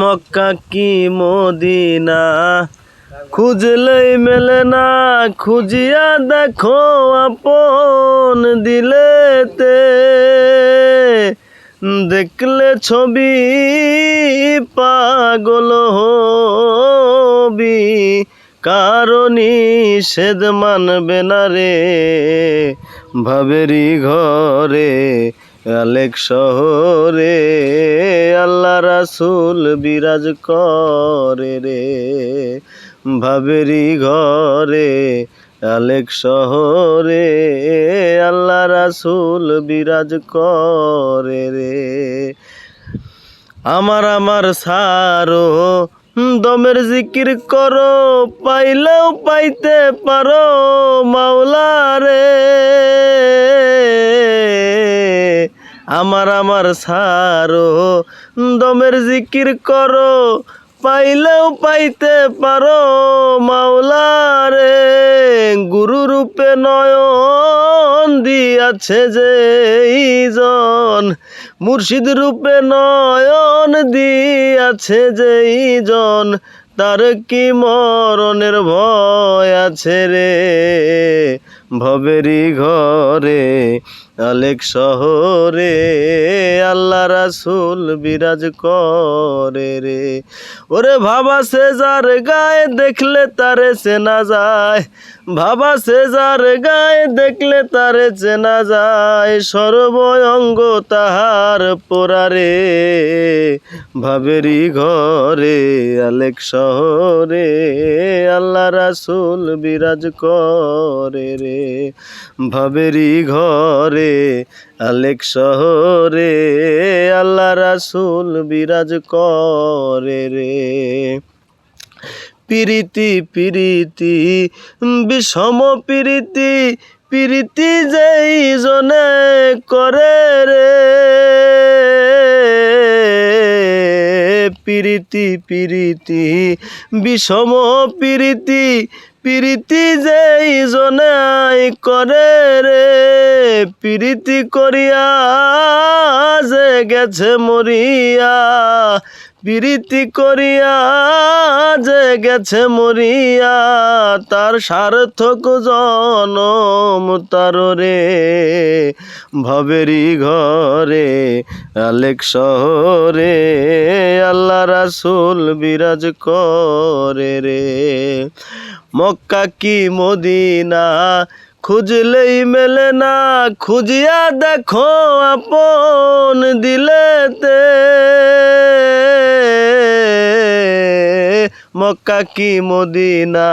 মক্কা কি মদিনা? খুঁজলেই মেলে না খুঁজিয়া দেখো আপন দিলেতে। দেখলে ছবি পাগল হবি কারণই সেদ মানবে না রে ভাবেরি ঘরে। আলেক শহরে আল্লাহ রাসুল বিরাজ করে রে। ভাবেরি ঘরে আলেক শহরে আল্লাহ রাসুল বিরাজ করে রে। আমার আমার সারো, দমের জিকির করো, পাইলেও পাইতে পারো মাওলারে আমার আমার সারো, দমের জিকির করো, পাইলেও পাইতে পারো মাওলারে, গুরু রূপে নয়ন দিয়াছে যে জন মুর্শিদ রূপে নয়ন দিয়াছে যে জন তার কি মরণের ভয় আছে রে? ভবেরি ঘরে, আলেক শহরে, আল্লাহ রাসুল বিরাজ করে রে। ওরে ভাবা সে যার গায়ে দেখলে তারে চেনা যায়, ভাবা সে যার গায়ে দেখলে তারে চেনা যায়, সর্বঙ্গ তাহার পোড়ারে। ভাবেরি ঘরে, আলেক শহরে, আল্লাহ রাসুল বিরাজ করে রে। ভাবেরি ঘরে, আলেক শহরে, আল্লাহ রাসুল বিরাজ করে রে। পিরিতি পিরিতি, বিষম পিরিতি পিরিতি যেই জনে করে রে। পিরিতি পিরিতি, বিষম পিরিতি পিরিতি যেই আই করে রে, প্রীতি করিয়া যে গেছে মরিয়া, প্রীতি করিয়া যে গেছে মরিয়া, তার সার্থক জনম তার রে। ভবেরি ঘরে, আলেক শহরে, আল্লাহ রাসুল বিরাজ করে রে। মক্কা কি মদিনা, খুঁজলেই মেলে না, খুঁজিয়া দেখো আপন দিলেতে। মক্কা কি মদিনা,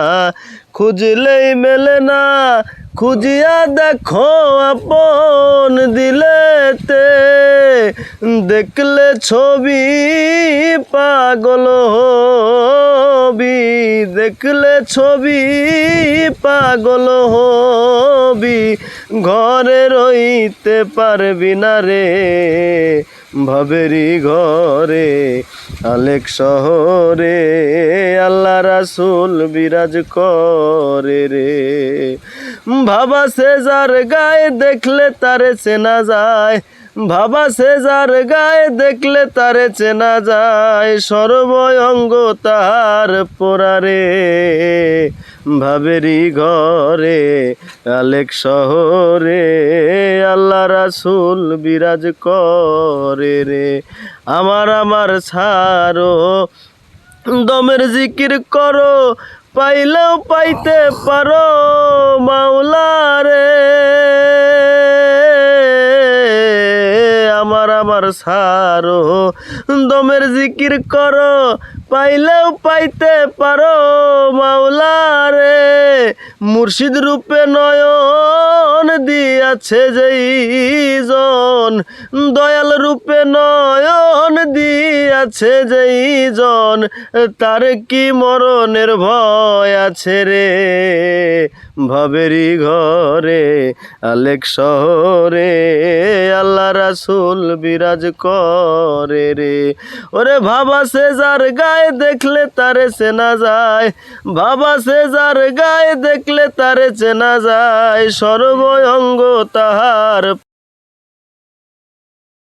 খুঁজলেই মেলে না খুঁজিয়া দেখো আপন দিলেতে। দেখলে ছবি পাগল হবি। দেখলে ছবি পাগল হবি। ঘরে রইতে পারবি না রে। ভাবেরি ঘরে, আলেক শহরে, আল্লাহ রাসুল বিরাজ করে রে। ভাবা সে যার গায়ে দেখলে তারে চেনা যায়, ভাবা সে যার গায়ে দেখলে তারে চেনা যায় সর্বঙ্গ তাহার পোড়ারে ভাবেরি ঘরে, আলেক শহরে, আল্লাহ রাসুল বিরাজ করে রে। আমার আমার ছাড়ো, দমের জিকির করো, পাইলেও পাইতে পারো মাওলারে আমার আমার সারো দমের জিকির করো পাইলেও পাইতে পারো মাওলারে। মুর্শিদ রূপে নয়ন দিয়াছে যেই জন দয়াল রূপে নয়ন দিয়াছে যেই জন, তার কি মরণের ভয় আছে রে? ভবেরি ঘরে, আলেক শহরে আল্লাহ রাসুল বিরাজ করে রে। ওরে ভাবা সে যার গায়ে দেখলে তারে চেনা যায়, ভাবা সে যার গায়ে দেখলে তারে চেনা যায় সর্বঙ্গ তাহার